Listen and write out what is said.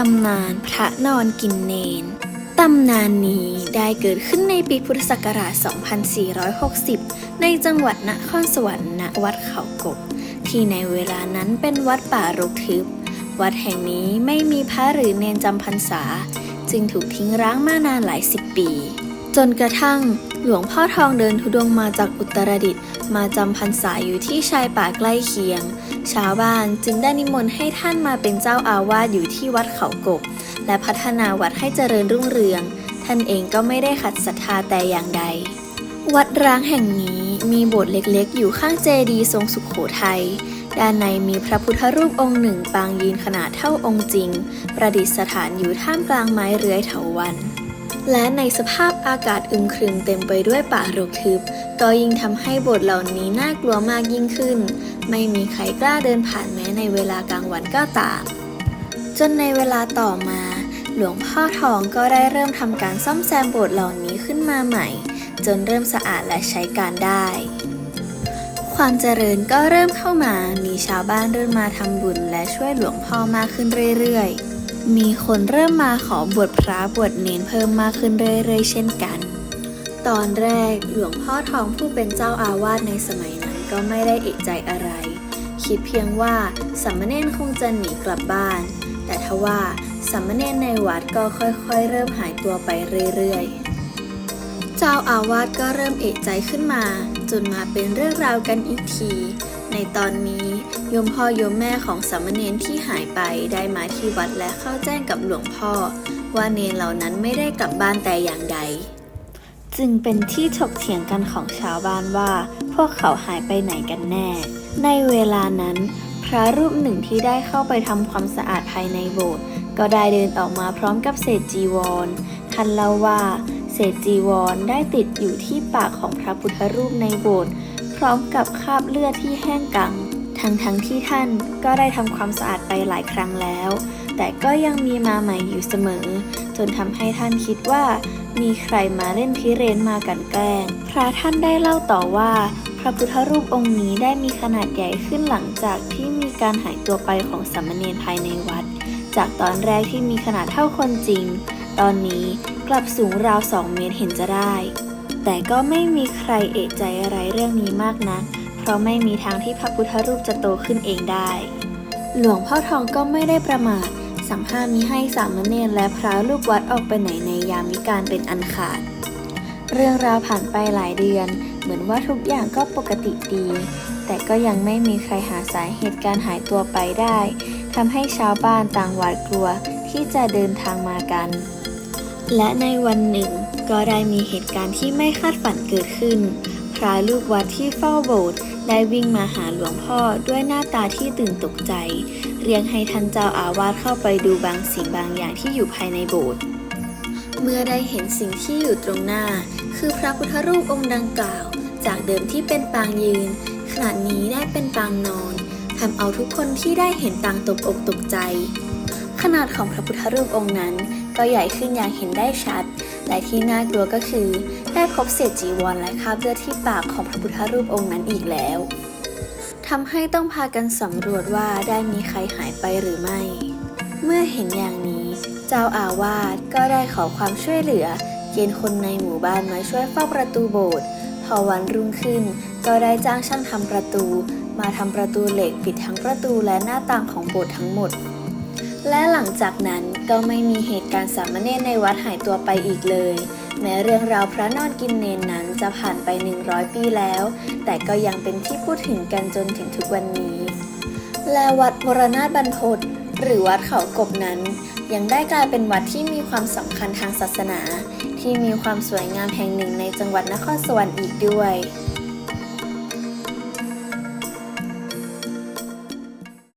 ตำนานพระนอนกินเนน ตำนานนี้ได้เกิดขึ้นในปีพุทธศักราช 2460 ในจังหวัดนครสวรรค์ณวัดเขากบ ที่ในเวลานั้นเป็นวัดป่ารกทึบ วัดแห่งนี้ไม่มีพระหรือเนนจำพรรษา จึงถูกทิ้งร้างมานานหลายสิบปี จนกระทั่งหลวงพ่อทองเดินทุดงมาจากอุตรดิตถ์มาจำพรรษาอยู่ที่ชายป่าใกล้เคียง ชาวบ้านจึงได้นิมนต์ให้ท่านมาเป็นเจ้าอาวาสอยู่ที่วัดเขากบ และพัฒนาวัดให้เจริญรุ่งเรือง ท่านเองก็ไม่ได้ขัดศรัทธาแต่อย่างใด วัดร้างแห่งนี้มีโบสถ์เล็กๆ อยู่ข้างเจดีย์ทรงสุขโขทัยด้านในมีพระพุทธรูปองค์หนึ่งปางยืนขนาดเท่าองค์จริง ประดิษฐานอยู่ท่ามกลางไม้เรื้อยเถาวัลย์ และในสภาพอากาศอึมครึมเต็มไปด้วยป่ารกทึบ ก็ยิ่งทำให้โบสถ์เหล่านี้น่ากลัวมากยิ่งขึ้น ไม่มีใครกล้าเดินผ่านแม้ในเวลากลางวันก็ตาม จนในเวลาต่อมา หลวงพ่อทองก็ได้เริ่มทำการซ่อมแซมโบสถ์เหล่านี้ขึ้นมาใหม่ จนเริ่มสะอาดและใช้การได้ ความเจริญก็เริ่มเข้ามา มีชาวบ้านเริ่มมาทำบุญและช่วยหลวงพ่อมากขึ้นเรื่อยๆ มีคนเริ่มมาขอบวชพระบวชเนนเพิ่มมากขึ้นเรื่อยๆเช่นกัน ตอนแรกหลวงพ่อทองผู้เป็นเจ้าอาวาสในสมัยนั้นก็ไม่ได้เอกใจอะไร คิดเพียงว่าสามเณรคงจะหนีกลับบ้าน แต่ทว่าสามเณรในวัดก็ค่อยๆ เริ่มหายตัวไปเรื่อยๆ เจ้าอาวาสก็เริ่มเอกใจขึ้นมา จนมาเป็นเรื่องราวกันอีกที ในตอนนี้โยมพ่อโยมแม่ของสามเณรที่หายไปได้มาที่วัดและเข้าแจ้งกับหลวงพ่อ ว่าเนรเหล่านั้นไม่ได้กลับบ้านแต่อย่างใด จึงเป็นที่ถกเถียงกันของชาวบ้านว่า พวกเขาหายไปไหนกันแน่ ในเวลานั้น พระรูปหนึ่งที่ได้เข้าไปทำความสะอาดภายในโบสถ์ก็ได้เดินออกมาพร้อมกับเศษจีวรท่านเล่าว่า เศษจีวรได้ติดอยู่ที่ปากของพระพุทธรูปในโบสถ์ พร้อมกับคราบเลือดที่แห้งกัง ทั้งทั้งๆที่ท่านก็ได้ทำความสะอาดไปหลายครั้งแล้ว แต่ก็ยังมีมาใหม่อยู่เสมอ จนทำให้ท่านคิดว่ามีใครมาเล่นพิเรนมากันแกล้ง พระท่านได้เล่าต่อว่า พระพุทธรูปองค์นี้ได้มีขนาดใหญ่ขึ้นหลังจากที่มีการหายตัวไปของสามเณรภายในวัด จากตอนแรกที่มีขนาดเท่าคนจริง ตอนนี้กลับสูงราวสองเมตรเห็นจะได้ แต่ก็ไม่มีใครเอะใจอะไรเรื่องนี้มากนัก เพราะไม่มีทางที่พระพุทธรูปจะโตขึ้นเองได้ หลวงพ่อทองก็ไม่ได้ประมาทสั่งห้ามมิให้สามเณรและพระลูกวัดออกไปไหนในยามวิกาลเป็นอันขาด เรื่องราวผ่านไปหลายเดือน เหมือนว่าทุกอย่างก็ปกติดี แต่ก็ยังไม่มีใครหาสาเหตุการหายตัวไปได้ทำให้ชาวบ้านต่างหวาดกลัวที่จะเดินทางมากัน และในวันหนึ่งก็ได้มีเหตุการณ์ที่ไม่คาดฝันเกิดขึ้น พระลูกวัดที่เฝ้าโบสถ์ได้วิ่งมาหาหลวงพ่อด้วยหน้าตาที่ตื่นตกใจ เรียกให้ท่านเจ้าอาวาสเข้าไปดูบางสิ่งบางอย่างที่อยู่ภายในโบสถ์ เมื่อได้เห็นสิ่งที่อยู่ตรงหน้า คือพระพุทธรูปองค์ดังกล่าว จากเดิมที่เป็นปางยืน ขณะนี้ได้เป็นปางนอนทำเอาทุกคนที่ได้เห็นต่างตกอกตกใจ ขนาดของพระพุทธรูปองค์นั้น ก็ใหญ่ขึ้นอย่างเห็นได้ชัด และที่น่ากลัวก็คือ ได้พบเศษจีวรและคราบเลือดที่ปากของพระพุทธรูปองค์นั้นอีกแล้วทำให้ต้องพากันสำรวจว่าได้มีใครหายไปหรือไม่ เมื่อเห็นอย่างนี้ เจ้าอาวาสก็ได้ขอความช่วยเหลือ เกณฑ์คนในหมู่บ้านมาช่วยเฝ้าประตูโบสถ์พอวันรุ่งขึ้น ก็ได้จ้างช่างทำประตู มาทำประตูเหล็กปิดทั้งประตูและหน้าต่างของโบสถ์ทั้งหมด และหลังจากนั้นก็ไม่มีเหตุการณ์สามเณรในวัดหายตัวไปอีกเลย แม้เรื่องราวพระนอนกินเนนนั้นจะผ่านไป 100 ปีแล้ว แต่ก็ยังเป็นที่พูดถึงกันจนถึงทุกวันนี้ และวัดมรณาบรรพตหรือวัดเขากบนั้น ยังได้กลายเป็นวัดที่มีความสำคัญทางศาสนา ที่มีความสวยงามแห่งหนึ่งในจังหวัดนครสวรรค์อีกด้วย